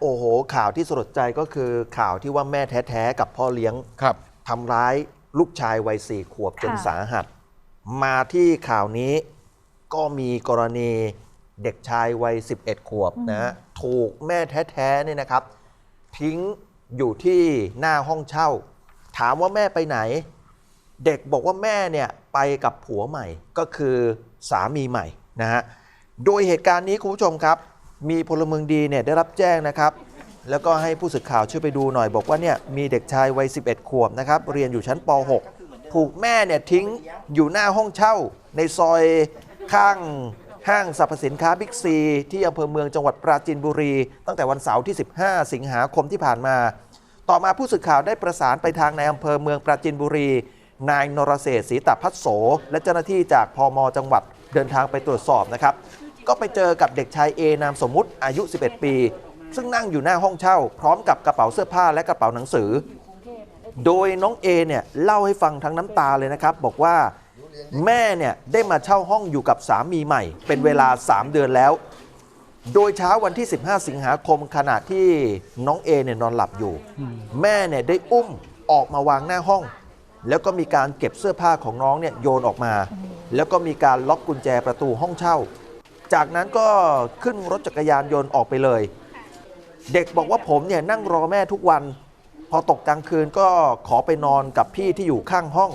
โอ้โห ข่าวที่สลดใจก็คือข่าวที่ว่าแม่แท้ๆกับพ่อเลี้ยงครับ ทำร้ายลูกชายวัยสี่ขวบจนค่ะ สาหัส มาที่ข่าวนี้ก็มีกรณีเด็กชายวัย 11 ขวบนะฮะถูกแม่แท้ๆเนี่ยนะครับ ทิ้งอยู่ที่หน้าห้องเช่า ถามว่าแม่ไปไหน เด็กบอกว่าแม่เนี่ยไปกับผัวใหม่ก็คือสามีใหม่นะฮะ โดยเหตุการณ์นี้คุณผู้ชมครับ มีพลเมืองดีเนี่ยได้รับแจ้งนะครับ แล้วก็ให้ผู้สื่อข่าวช่วยไปดูหน่อยบอกว่าเนี่ยมีเด็กชายวัย 11 ขวบนะครับเรียนอยู่ชั้นป .6 ถูกแม่เนี่ยทิ้งอยู่หน้าห้องเช่า ในซอยข้างห้างสรรพสินค้าบิ๊กซี ที่อำเภอเมืองจังหวัดปราจีนบุรี ตั้งแต่วันเสาร์ที่ 15 สิงหาคมที่ผ่านมา ต่อมาผู้สื่อข่าวได้ประสานไปทางในอำเภอเมืองปราจีนบุรี นายนรเศษฐ์ศรีตพัฒโส และเจ้าหน้าที่จากพมจังหวัดเดินทางไปตรวจสอบนะครับ ก็ไปเจอกับเด็กชายเอนามสมมุติอายุ 11 ปี ซึ่งนั่งอยู่หน้าห้องเช่า พร้อมกับกระเป๋าเสื้อผ้าและกระเป๋าหนังสือ โดยน้องเอเนี่ยเล่าให้ฟังทั้งน้ำตาเลยนะครับ บอกว่าแม่เนี่ยได้มาเช่าห้องอยู่กับสามีใหม่ เป็นเวลา 3 เดือนแล้ว โดยเช้าวันที่ 15 สิงหาคมขณะที่น้องเอเนี่ยนอนหลับอยู่ แม่เนี่ยได้อุ้มออกมาวางหน้าห้อง แล้วก็มีการเก็บเสื้อผ้าของน้องเนี่ยโยนออกมา แล้วก็มีการล็อกกุญแจประตูห้องเช่า จากนั้นก็ขึ้นรถจักรยานยนต์ออกไปเลย เด็กบอกว่าผมเนี่ยนั่งรอแม่ทุกวัน พอตกกลางคืนก็ขอไปนอนกับพี่ที่อยู่ข้างห้อง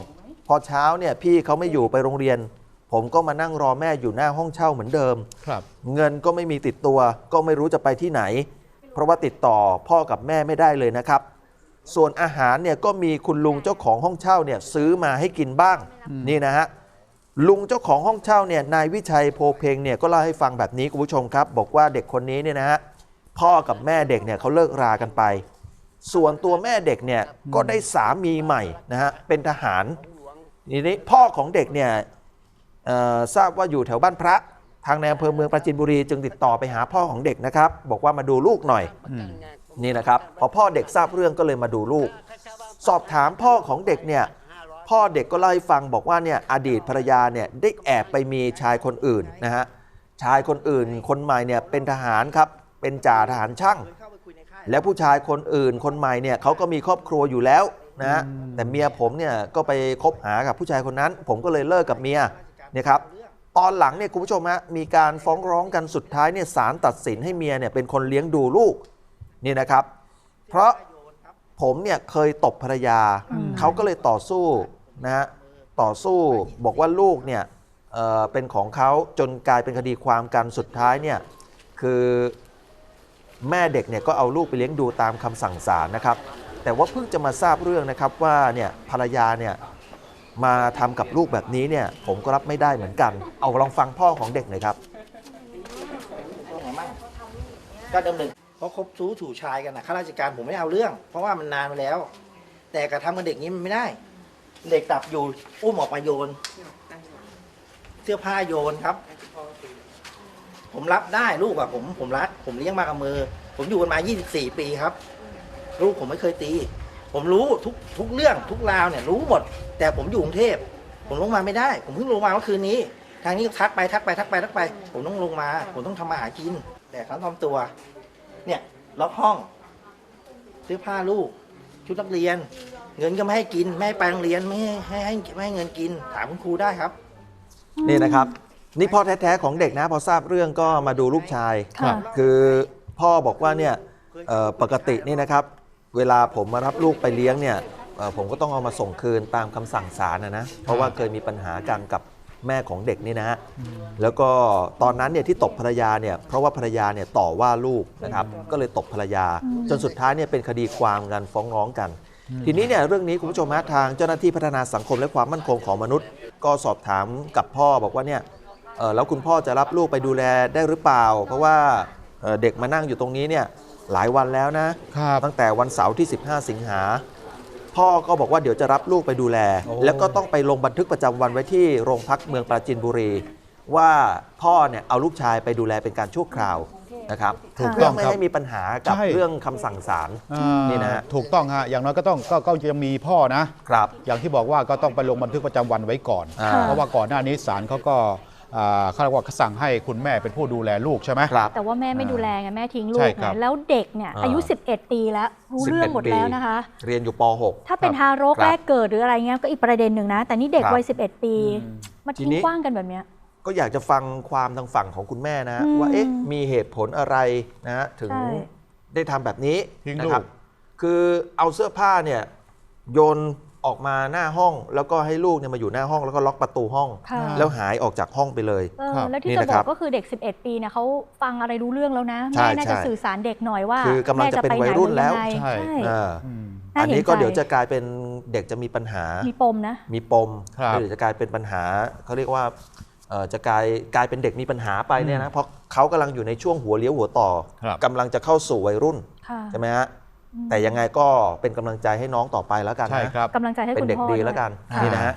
พอเช้าเนี่ยพี่เขาไม่อยู่ไปโรงเรียน ผมก็มานั่งรอแม่อยู่หน้าห้องเช่าเหมือนเดิม ครับ เงินก็ไม่มีติดตัว ก็ไม่รู้จะไปที่ไหน เพราะว่าติดต่อพ่อกับแม่ไม่ได้เลยนะครับ ส่วนอาหารเนี่ยก็มีคุณลุงเจ้าของห้องเช่าเนี่ยซื้อมาให้กินบ้างนี่นะฮะ ลุงเจ้าของห้องเช่าเนี่ยนายวิชัยโพเพงเนี่ยก็เล่าให้ฟังแบบนี้คุณผู้ชมครับ บอกว่าเด็กคนนี้เนี่ยนะฮะพ่อกับแม่เด็กเนี่ยเขาเลิกรากันไป ส่วนตัวแม่เด็กเนี่ยก็ได้สามีใหม่นะฮะเป็นทหารทีนี้พ่อของเด็กเนี่ยทราบว่าอยู่แถวบ้านพระทางในอำเภอเมืองปราจีนบุรีจึงติดต่อไปหาพ่อของเด็กนะครับ บอกว่ามาดูลูกหน่อยนี่นะครับพอพ่อเด็กทราบเรื่องก็เลยมาดูลูก สอบถามพ่อของเด็กเนี่ย พ่อเด็กก็เล่าให้ฟังบอกว่าเนี่ยอดีตภรรยาเนี่ยได้แอบไปมีชายคนอื่นนะฮะชายคนอื่นคนใหม่เนี่ยเป็นทหารครับเป็นจ่าทหารช่าง แล้วผู้ชายคนอื่นคนใหม่เนี่ยเขาก็มีครอบครัวอยู่แล้วนะฮะแต่เมียผมเนี่ยก็ไปคบหากับผู้ชายคนนั้น ผมก็เลยเลิกกับเมียเนี่ยครับตอนหลังเนี่ยคุณผู้ชมฮะมีการฟ้องร้องกันสุดท้ายเนี่ยศาลตัดสินให้เมียเนี่ยเป็นคนเลี้ยงดูลูกนี่นะครับ เพราะผมเนี่ยเคยตบภรรยา เขาก็เลยต่อสู้นะฮะต่อสู้บอกว่าลูกเนี่ยเอ่อเป็นของเขาจนกลายเป็นคดีความกันสุดท้ายเนี่ยคือแม่เด็กเนี่ยก็เอาลูกไปเลี้ยงดูตามคำสั่งศาลนะครับ แต่ว่าเพิ่งจะมาทราบเรื่องนะครับว่าเนี่ยภรรยาเนี่ยมาทำกับลูกแบบนี้เนี่ยผมก็รับไม่ได้เหมือนกัน เอาลองฟังพ่อของเด็กหน่อยครับไงบ้างก็ดำเนินเพราะคบซู้ถูชายกันนะข้าราชการผมไม่เอาเรื่อง เพราะว่ามันนานมาแล้ว แต่กระทำกับเด็กนี้มันไม่ได้ เด็กตับอยู่อุ้มออกมาโยน เสื้อผ้าโยนครับ ผมรับได้ลูกอะผมผมรัก ผมเลี้ยงมากับมือ ผมอยู่กันมา 24 ปีครับ ลูกผมไม่เคยตี ผมรู้ทุกทุกเรื่องทุกราวเนี่ย รู้หมด แต่ผมอยู่กรุงเทพผมลงมาไม่ได้ ผมเพิ่งลงมาเมื่อคืนนี้ ทางนี้ทักไปทักไปทักไปทักไป ผมต้องลงมา ผมต้องทำมาหากิน แต่เขาทำตัว เนี่ยล็อกห้อง ซื้อผ้าลูก ชุดนักเรียน เงินก็ไม่ให้กินไม่ให้ไปโรงเรียนไม่ให้ให้ให้ไม่ให้เงินกิน ถามคุณครูได้ครับ นี่นะครับ นี่พ่อแท้ๆของเด็กนะ พอทราบเรื่องก็มาดูลูกชาย ค่ะ คือพ่อบอกว่าเนี่ยเอ่อปกตินี่นะครับ เวลาผมมารับลูกไปเลี้ยงเนี่ยเอ่อผมก็ต้องเอามาส่งคืนตามคำสั่งศาลนะนะ เพราะว่าเคยมีปัญหากันกับ แม่ของเด็กนี่นะฮะแล้วก็ตอนนั้นเนี่ยที่ตบภรรยาเนี่ยเพราะว่าภรรยาเนี่ยต่อว่าลูกนะครับก็เลยตบภรรยา จนสุดท้ายเนี่ยเป็นคดีความกันฟ้องร้องกัน ทีนี้เนี่ยเรื่องนี้คุณผู้ชมฮะทางเจ้าหน้าที่พัฒนาสังคมและความมั่นคงของมนุษย์ ก็สอบถามกับพ่อบอกว่าเนี่ยเอ่อแล้วคุณพ่อจะรับลูกไปดูแลได้หรือเปล่า เพราะว่าเอ่อเด็กมานั่งอยู่ตรงนี้เนี่ยหลายวันแล้วนะครับ ตั้งแต่วันเสาร์ที่ 15 สิงหา พ่อก็บอกว่าเดี๋ยวจะรับลูกไปดูแลโอ้แล้วก็ต้องไปลงบันทึกประจำวันไว้ที่โรงพักเมืองปราจีนบุรี ว่าพ่อเนี่ยเอาลูกชายไปดูแลเป็นการชั่วคราวนะครับถูกเพื่ต้อองไม่ครับให้มีปัญหากับใช่เรื่องคำสั่งศาลอ่านี่นะฮะถูกต้องฮะอย่างน้อยก็ต้องก็ก็จะมีพ่อนะครับ อย่างที่บอกว่าก็ต้องไปลงบันทึกประจำวันไว้ก่อนอ่าเพราะว่าก่อนหน้านี้ศาลเขาก็อ่า เขาเรียกว่าสั่งให้คุณแม่เป็นผู้ดูแลลูกใช่ไหมครับ แต่ว่าแม่ไม่อ่าดูแลไงแม่ทิ้งลูใช่กครัไงบแล้วเด็กเนี่ยอ่าอายุ 11 ปีแล้วรู้เรื่องหมด11ปีแล้วนะคะ เรียนอยู่ป .6 ถ้าเป็นครับทารกครับแรกเกิดหรืออะไรเงี้ยก็อีกประเด็นหนึ่งนะ แต่นี่เด็กครับวัย 11 ปี อืม มาทีทิ้งนี้ กว้างกันแบบเนี้ย ก็อยากจะฟังความทางฝั่งของคุณแม่นะ อืมว่าเอ๊ะมีเหตุผลอะไรนะฮะถึงใช่ ได้ทำแบบนี้ทิ้งนะลูครักคือเอาเสื้อผ้าเนี่ยโยน ออกมาหน้าห้อง แล้วก็ให้ลูกเนี่ยมาอยู่หน้าห้องแล้วก็ล็อกประตูห้อง ค่ะ แล้วหายออกจากห้องไปเลย เออครับแล้วที่นี่จะนะบครัอบกก็คือเด็ก 11 ปีเนี่ยเขาฟังอะไรรู้เรื่องแล้วนะใช่แม่น่าจะใช่สื่อสารเด็กหน่อยว่าคือกำลังจะเป็นแม่วัยรุ่นแล้วไปไหใช่ยังไงอ่าอืม น่าอันนี้เห็นก็ใจ เดี๋ยวจะกลายเป็นเด็กจะมีปัญหา มีปมนะ มีปมครับหรือจะกลายเป็นปัญหาเขาเรียกว่าเอ่อจะกลายกลายเป็นเด็กมีปัญหาไปเนี่ยนะเพราะเขากำลังอยู่ในช่วงหัวเลี้ยวหัวต่อครับ กำลังจะเข้าสู่วัยรุ่นค่ะ ใช่ไหมฮะ แต่ยังไงก็เป็นกำลังใจให้น้องต่อไปแล้วกันใช่นะ ครับ กำลังใจให้เป็นคุณเด็กพ่อดียแล้วกันค่ะ นี่นะฮะ